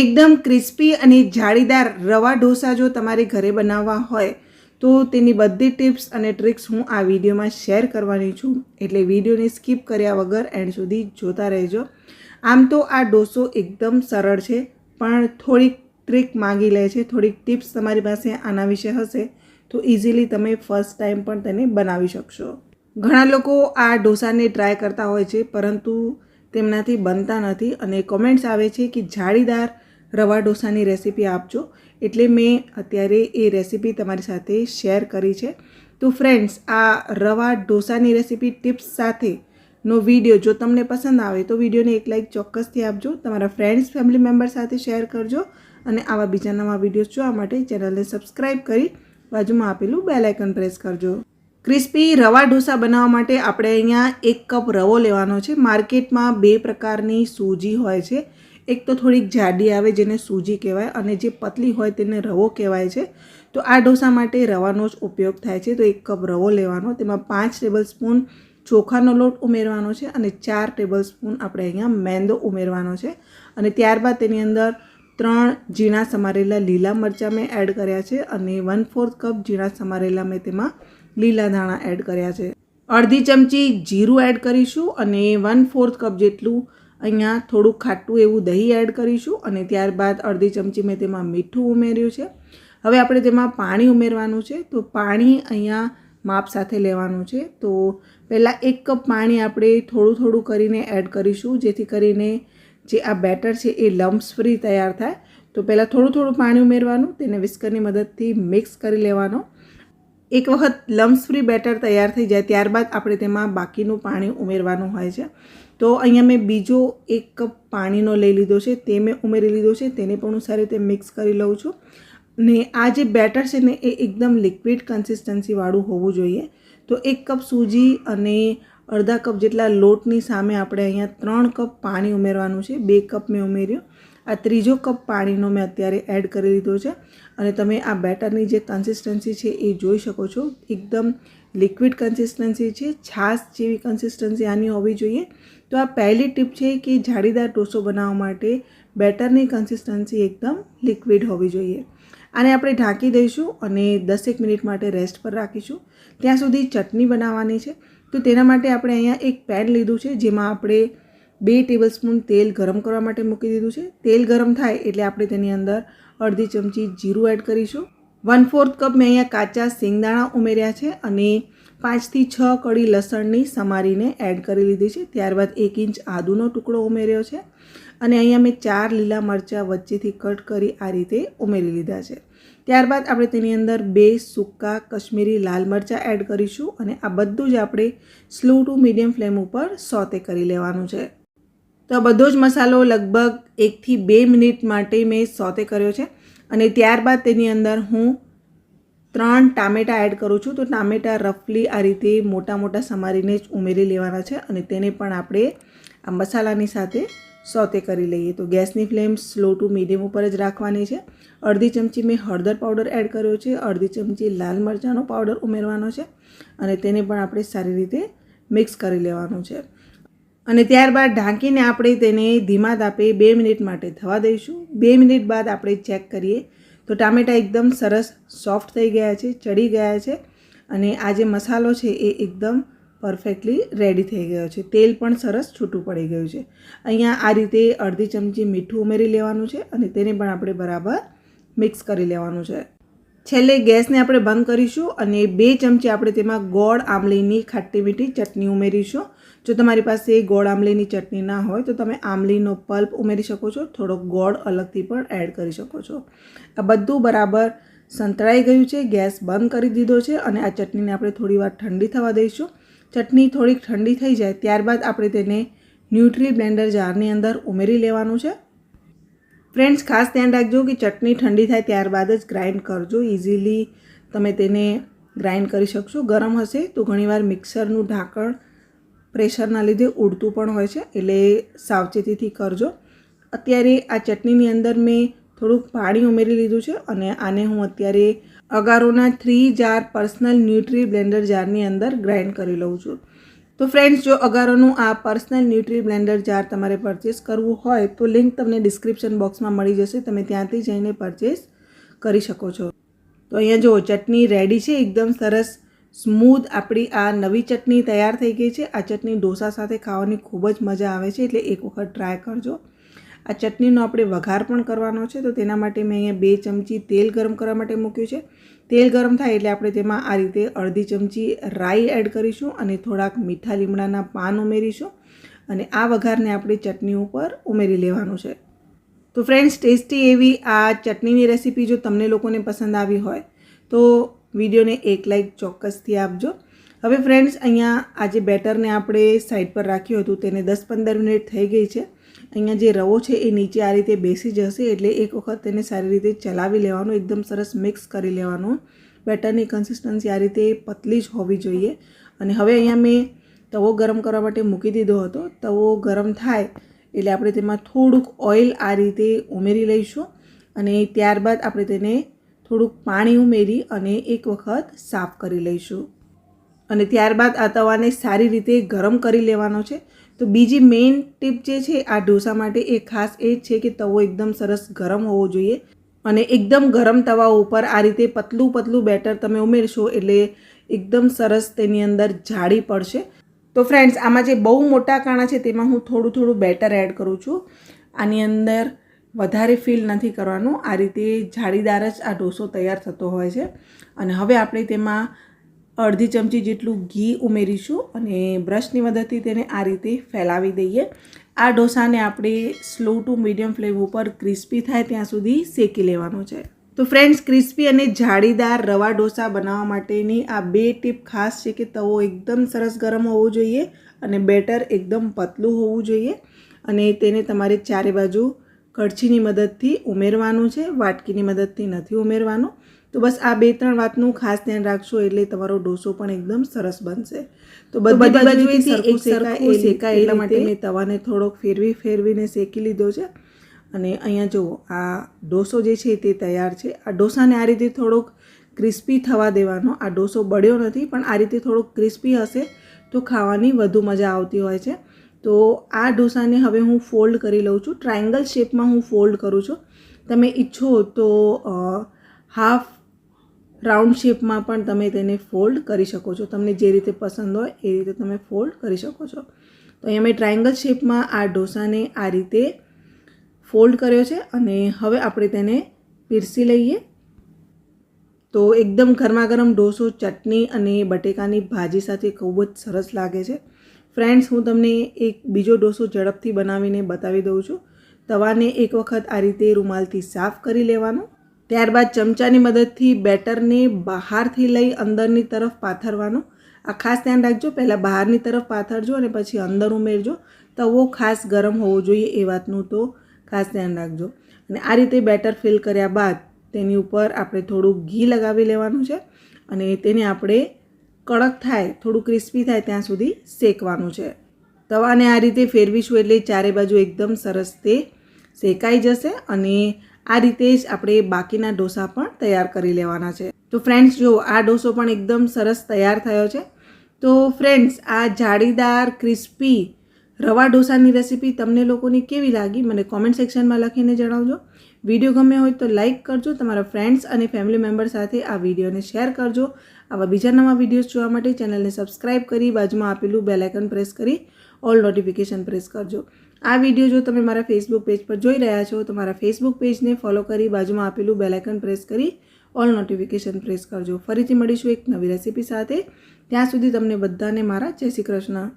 એકદમ ક્રિસ્પી અને જાળીદાર રવા ઢોસા જો તમારે ઘરે બનાવવા હોય, તો તેની બધી ટિપ્સ અને ટ્રિક્સ હું આ વિડીયોમાં શેર કરવાની છું. એટલે વિડીયોને સ્કીપ કર્યા વગર એન્ડ સુધી જોતા રહેજો. આમ તો આ ડોસો એકદમ સરળ છે, પણ થોડીક ટ્રીક માગી લે છે, થોડીક ટિપ્સ તમારી પાસે આના વિશે હશે, તો ઇઝીલી તમે ફર્સ્ટ ટાઈમ પણ તેને બનાવી શકશો. ઘણા લોકો આ ઢોસાને ટ્રાય કરતા હોય છે, પરંતુ તેમનાથી બનતા નથી અને કોમેન્ટ્સ આવે છે કે જાળીદાર રવા ઢોસાની રેસીપી આપજો. એટલે મેં અત્યારે એ રેસીપી તમારી સાથે શેર કરી છે. તો ફ્રેન્ડ્સ આ રવા ઢોસાની રેસીપી ટિપ્સ સાથેનો વીડિયો જો તમને પસંદ આવે તો વિડીયોને એક લાઇક ચોક્કસથી આપજો. તમારા ફ્રેન્ડ્સ ફેમિલી મેમ્બર સાથે શેર કરજો. અને આવા બીજા નવા વિડીયોઝ જોવા માટે ચેનલને સબસ્ક્રાઈબ કરી બાજુમાં આપેલું બેલ આઇકન પ્રેસ કરજો. ક્રિસ્પી રવા ઢોસા બનાવવા માટે આપણે અહીંયા એક કપ રવો લેવાનો છે. માર્કેટમાં બે પ્રકારની સૂજી હોય છે. એક તો થોડીક જાડી આવે જેને સૂજી કહેવાય અને જે પતલી હોય તેને રવો કહેવાય છે. તો આ ઢોસા માટે રવાનો જ ઉપયોગ થાય છે. તો એક કપ રવો લેવાનો, તેમાં પાંચ ટેબલ સ્પૂન ચોખાનો લોટ ઉમેરવાનો છે અને ચાર ટેબલ સ્પૂન આપણે અહીંયા મેંદો ઉમેરવાનો છે. અને ત્યારબાદ તેની અંદર ત્રણ ઝીણા સમારેલા લીલા મરચાં મેં એડ કર્યા છે અને વન ફોર્થ કપ ઝીણા સમારેલા મેં તેમાં લીલા ધાણા એડ કર્યા છે. અડધી ચમચી જીરું એડ કરીશું અને વન ફોર્થ કપ જેટલું અહીંયા થોડું ખાટું એવું દહીં એડ કરીશું અને ત્યારબાદ અડધી ચમચી મેં તેમાં મીઠું ઉમેર્યું છે. હવે આપણે તેમાં પાણી ઉમેરવાનું છે. તો પાણી અહીંયા માપ સાથે લેવાનું છે. તો પહેલાં એક કપ પાણી આપણે થોડું થોડું કરીને એડ કરીશું, જેથી કરીને જે આ બેટર છે એ લમ્સ ફ્રી તૈયાર થાય. તો પહેલાં થોડું થોડું પાણી ઉમેરવાનું, તેને વિસ્કરની મદદથી મિક્સ કરી લેવાનો. એક વખત લમ્સ ફ્રી બેટર તૈયાર થઈ જાય, ત્યારબાદ આપણે તેમાં બાકીનું પાણી ઉમેરવાનું હોય છે. તો અહીંયા મેં બીજો એક કપ પાણીનો લઈ લીધો છે, તે મેં ઉમેરી લીધો છે, તેને પણ હું સારી રીતે મિક્સ કરી લઉં છું. ને આ જે બેટર છે ને, એ એકદમ લિક્વિડ કન્સિસ્ટન્સીવાળું હોવું જોઈએ. તો એક કપ સૂજી અને અડધા કપ જેટલા લોટની સામે આપણે અહીંયા ત્રણ કપ પાણી ઉમેરવાનું છે, બે કપ મેં ઉમેર્યું. આ ત્રીજો કપ પાણીનો મેં અત્યારે એડ કરી દીધો છે અને તમે આ બેટરની જે કન્સિસ્ટન્સી છે એ જોઈ શકો છો. એકદમ લિક્વિડ કન્સિસ્ટન્સી છે, છાશ જેવી કન્સિસ્ટન્સી આની હોવી જોઈએ. તો આ પહેલી ટીપ છે કે જાળીદાર ઢોસો બનાવવા માટે બેટરની કન્સિસ્ટન્સી એકદમ લિક્વિડ હોવી જોઈએ. આને આપણે ઢાંકી દઈશું અને દસેક મિનિટ માટે રેસ્ટ પર રાખીશું. ત્યાં સુધી ચટણી બનાવવાની છે. તો તેના માટે આપણે અહીંયા એક પેન લીધું છે, જેમાં આપણે બે ટેબલસ્પૂન તેલ ગરમ કરવા માટે મૂકી દીધું છે. તેલ ગરમ થાય એટલે આપણે તેની અંદર અડધી ચમચી જીરું એડ કરીશું. વન ફોર્થ કપ મેં અહીંયા કાચા શેંગદાણા ઉમેર્યા છે અને પાંચથી છ કળી લસણની સમારીને એડ કરી લીધી છે. ત્યારબાદ એક ઇંચ આદુનો ટુકડો ઉમેર્યો છે અને અહીંયા મેં ચાર લીલા મરચાં વચ્ચેથી કટ કરી આ રીતે ઉમેરી લીધા છે. ત્યારબાદ આપણે તેની અંદર બે સૂકા કશ્મીરી લાલ મરચાં એડ કરીશું અને આ બધું જ આપણે સ્લો ટુ મીડિયમ ફ્લેમ ઉપર સોતે કરી લેવાનું છે. તો બધો જ મસાલો લગભગ એકથી બે મિનિટ માટે મેં સોતે કર્યો છે. અને ત્યારબાદ તેની અંદર હું ત્રણ ટામેટાં એડ કરું છું. તો ટામેટાં રફલી આ રીતે મોટા મોટા સમારીને જ ઉમેરી લેવાના છે અને તેને પણ આપણે આ મસાલાની સાથે સોતે કરી લઈએ. તો ગેસની ફ્લેમ સ્લો ટુ મીડિયમ ઉપર જ રાખવાની છે. અડધી ચમચી મેં હળદર પાવડર એડ કર્યો છે. અડધી ચમચી લાલ મરચાંનો પાવડર ઉમેરવાનો છે. અને તેને પણ આપણે સારી રીતે મિક્સ કરી લેવાનું છે. અને ત્યારબાદ ઢાંકીને આપણે તેને ધીમા તાપે બે મિનિટ માટે થવા દઈશું. બે મિનિટ બાદ આપણે ચેક કરીએ તો ટામેટાં એકદમ સરસ સોફ્ટ થઈ ગયા છે, ચડી ગયા છે અને આ જે મસાલો છે એ એકદમ પરફેક્ટલી રેડી થઈ ગયો છે. તેલ પણ સરસ છૂટું પડી ગયું છે. અહીંયા આ રીતે અડધી ચમચી મીઠું ઉમેરી લેવાનું છે અને તેને પણ આપણે બરાબર મિક્સ કરી લેવાનું છે. છેલ્લે ગેસને આપણે બંધ કરીશું અને બે ચમચી આપણે તેમાં ગોળ આમલીની ખાટી મીઠી ચટણી ઉમેરીશું. જો તમારી પાસે ગોળ આમલીની ચટણી ના હોય, તો તમે આમલીનો પલ્પ ઉમેરી શકો છો. થોડોક ગોળ અલગથી પણ એડ કરી શકો છો. આ બધું બરાબર સંતળાઈ ગયું છે, ગેસ બંધ કરી દીધો છે અને આ ચટણીને આપણે થોડીવાર ઠંડી થવા દઈશું. ચટણી થોડીક ઠંડી થઈ જાય, ત્યારબાદ આપણે તેને ન્યુટ્રી બ્લેન્ડર જારની અંદર ઉમેરી લેવાનું છે. ફ્રેન્ડ્સ, ખાસ ધ્યાન રાખજો કે ચટણી ઠંડી થાય ત્યારબાદ જ ગ્રાઇન્ડ કરજો ઇઝીલી તમે તેને ગ્રાઇન્ડ કરી શકશો. ગરમ હશે તો ઘણીવાર મિક્સરનું ઢાંકણ પ્રેશરના લીધે ઉડતું પણ હોય છે, એટલે સાવચેતીથી કરજો. અત્યારે આ ચટણીની અંદર મેં થોડુંક પાણી ઉમેરી લીધું છે અને આને હું અત્યારે અગારોના three jar personal nutri blender જારની અંદર ગ્રાઇન્ડ કરી લઉં છું. તો ફ્રેન્ડ્સ જો અગારોનું આ પર્સનલ ન્યુટ્રી બ્લેન્ડર જાર તમારે પરચેસ કરવું હોય, તો લિંક તમને ડિસ્ક્રિપ્શન બોક્સમાં મળી જશે. તમે ત્યાંથી જઈને પરચેસ કરી શકો છો. તો અહીંયા જો ચટણી રેડી છે, એકદમ સરસ સ્મૂધ આપણી આ નવી ચટણી તૈયાર થઈ ગઈ છે. આ ચટણી ઢોસા સાથે ખાવાની ખૂબ જ મજા આવે છે, એટલે એક વખત ટ્રાય કરજો. આ ચટણીનો આપણે વઘાર પણ કરવાનો છે, તો તેના માટે મેં અહીંયા બે ચમચી તેલ ગરમ કરવા માટે મૂક્યું છે. તેલ ગરમ થાય એટલે આપણે તેમાં આ રીતે અડધી ચમચી રાઈ એડ કરીશું અને થોડાક મીઠા લીમડાના પાન ઉમેરીશું અને આ વઘારને આપણે ચટણી ઉપર ઉમેરી લેવાનું છે. તો ફ્રેન્ડ્સ ટેસ્ટી એવી આ ચટણીની રેસીપી જો તમને લોકોને પસંદ આવી હોય, તો વિડીયોને એક લાઇક ચોક્કસથી આપજો. હવે ફ્રેન્ડ્સ અહીંયા આજે બેટરને આપણે સાઈડ પર રાખ્યું હતું, તેને દસ પંદર મિનિટ થઈ ગઈ છે. અહીંયા જે રવો છે એ નીચે આ રીતે બેસી જશે એટલે એક વખત તેને સારી રીતે ચલાવી લેવાનું, એકદમ સરસ મિક્સ કરી લેવાનું. બેટરની કન્સિસ્ટન્સી આ રીતે પતલી જ હોવી જોઈએ. અને હવે અહીંયા મેં તવો ગરમ કરવા માટે મૂકી દીધો હતો. તવો ગરમ થાય એટલે આપણે તેમાં થોડુંક ઓઇલ આ રીતે ઉમેરી લઈશું. અને ત્યારબાદ આપણે તેને થોડુંક પાણી ઉમેરી અને એક વખત સાફ કરી લઈશું. અને ત્યારબાદ આ તવાને સારી રીતે ગરમ કરી લેવાનો છે. તો બીજી મેઇન ટીપ જે છે, આ ઢોસા માટે એ ખાસ એ જ છે કે તવો એકદમ સરસ ગરમ હોવો જોઈએ. અને એકદમ ગરમ તવા ઉપર આ રીતે પતલું પતલું બેટર તમે ઉમેરશો એટલે એકદમ સરસ તેની અંદર જાળી પડશે. તો ફ્રેન્ડ્સ આમાં જે બહુ મોટા કાણા છે તેમાં હું થોડું થોડું બેટર એડ કરું છું. આની અંદર વધારે ફીલ નથી કરવાનું. આ રીતે જાળીદાર જ આ ઢોસો તૈયાર થતો હોય છે. અને હવે આપણે તેમાં અડધી ચમચી જેટલું ઘી ઉમેરીશું અને બ્રશની મદદથી તેને આ રીતે ફેલાવી દઈએ. આ ઢોસાને આપણે સ્લો ટુ મીડિયમ ફ્લેમ ઉપર ક્રિસ્પી થાય ત્યાં સુધી શેકી લેવાનો છે. તો ફ્રેન્ડ્સ ક્રિસ્પી અને જાળીદાર રવા ઢોસા બનાવવા માટેની આ બે ટીપ ખાસ છે કે તવો એકદમ સરસ ગરમ હોવો જોઈએ અને બેટર એકદમ પતલું હોવું જોઈએ. અને તેને તમારે ચારે બાજુ કડછીની મદદથી ઉમેરવાનું છે વાટકીની મદદથી નથી ઉમેરવાનું. તો બસ આ બે ત્રણ વાતનું ખાસ ધ્યાન રાખશો એટલે તમારો ઢોસો પણ એકદમ સરસ બનશે. તો બધી બાજુએથી એક સરખું શેકાય એટલા માટે મેં તવાને થોડોક ફેરવી ફેરવીને શેકી લીધો છે. અને અહીંયા જુઓ આ ઢોસો જે છે તે તૈયાર છે. આ ઢોસાને આ રીતે થોડોક ક્રિસ્પી થવા દેવાનો. આ ઢોસો બળ્યો નથી પણ આ રીતે થોડોક ક્રિસ્પી હશે તો ખાવાની વધુ મજા આવતી હોય છે. તો આ ઢોસાને હવે હું ફોલ્ડ કરી લઉં છું. ટ્રાયંગલ શેપમાં હું ફોલ્ડ કરું છું. તમે ઈચ્છો તો હાફ રાઉન્ડ શેપમાં પણ તમે તેને ફોલ્ડ કરી શકો છો. તમને જે રીતે પસંદ હોય એ રીતે તમે ફોલ્ડ કરી શકો છો. તો અહીંયા મેં ટ્રાયંગલ શેપમાં આ ઢોસાને આ રીતે ફોલ્ડ કર્યો છે અને હવે આપણે તેને પીરસી લઈએ. તો એકદમ ગરમા ગરમ ઢોસો, ચટણી અને બટેકાની ભાજી સાથે ખૂબ જ સરસ લાગે છે. ફ્રેન્ડ્સ હું તમને એક બીજો ડોસો ઝડપથી બનાવીને બતાવી દઉં છું. તવાને એક વખત આ રીતે રૂમાલથી સાફ કરી લેવાનો. ત્યારબાદ ચમચાની મદદથી બેટરને બહારથી લઈ અંદરની તરફ પાથરવાનું. આ ખાસ ધ્યાન રાખજો, પહેલાં બહારની તરફ પાથરજો અને પછી અંદર ઉમેરજો. તવો ખાસ ગરમ હોવો જોઈએ એ વાતનું તો ખાસ ધ્યાન રાખજો. અને આ રીતે બેટર ફિલ કર્યા બાદ તેની ઉપર આપણે થોડું ઘી લગાવી લેવાનું છે. અને તેને આપણે કડક થાય, થોડું ક્રિસ્પી થાય ત્યાં સુધી શેકવાનું છે. તવાને આ રીતે ફેરવીશું એટલે ચારે બાજુ એકદમ સરસ તે શેકાઈ જશે અને આ રીતે જ આપણે બાકીના ઢોસા પણ તૈયાર કરી લેવાના છે. તો ફ્રેન્ડ્સ જો આ ઢોસો પણ એકદમ સરસ તૈયાર થયો છે, તો ફ્રેન્ડ્સ આ જાળીદાર, ક્રિસ્પી રવા ઢોસાની રેસીપી તમને લોકોની કેવી લાગી, મને કોમેન્ટ સેક્શનમાં લખીને જણાવજો. વીડિયો ગમે હોય તો લાઇક કરજો, તમારા ફ્રેન્ડ્સ અને ફેમિલી મેમ્બર સાથે આ વિડીયોને શેર કરજો. આવા બીજા નવા વિડીયોઝ જોવા માટે ચેનલને સબસ્ક્રાઇબ કરી, બાજુમાં આપેલું બેલાઇકન પ્રેસ કરી ઓલ નોટિફિકેશન પ્રેસ કરજો. આ વીડિયો જો તમે મારા ફેસબુક પેજ પર જોઈ રહ્યા છો, તો મારા ફેસબુક પેજને ફોલો કરી, બાજુમાં આપેલું બેલાઇકન પ્રેસ કરી ઓલ નોટિફિકેશન પ્રેસ કરજો. ફરીથી મળીશું એક નવી રેસીપી સાથે. ત્યાં સુધી તમને બધાને મારા જય શ્રી કૃષ્ણ.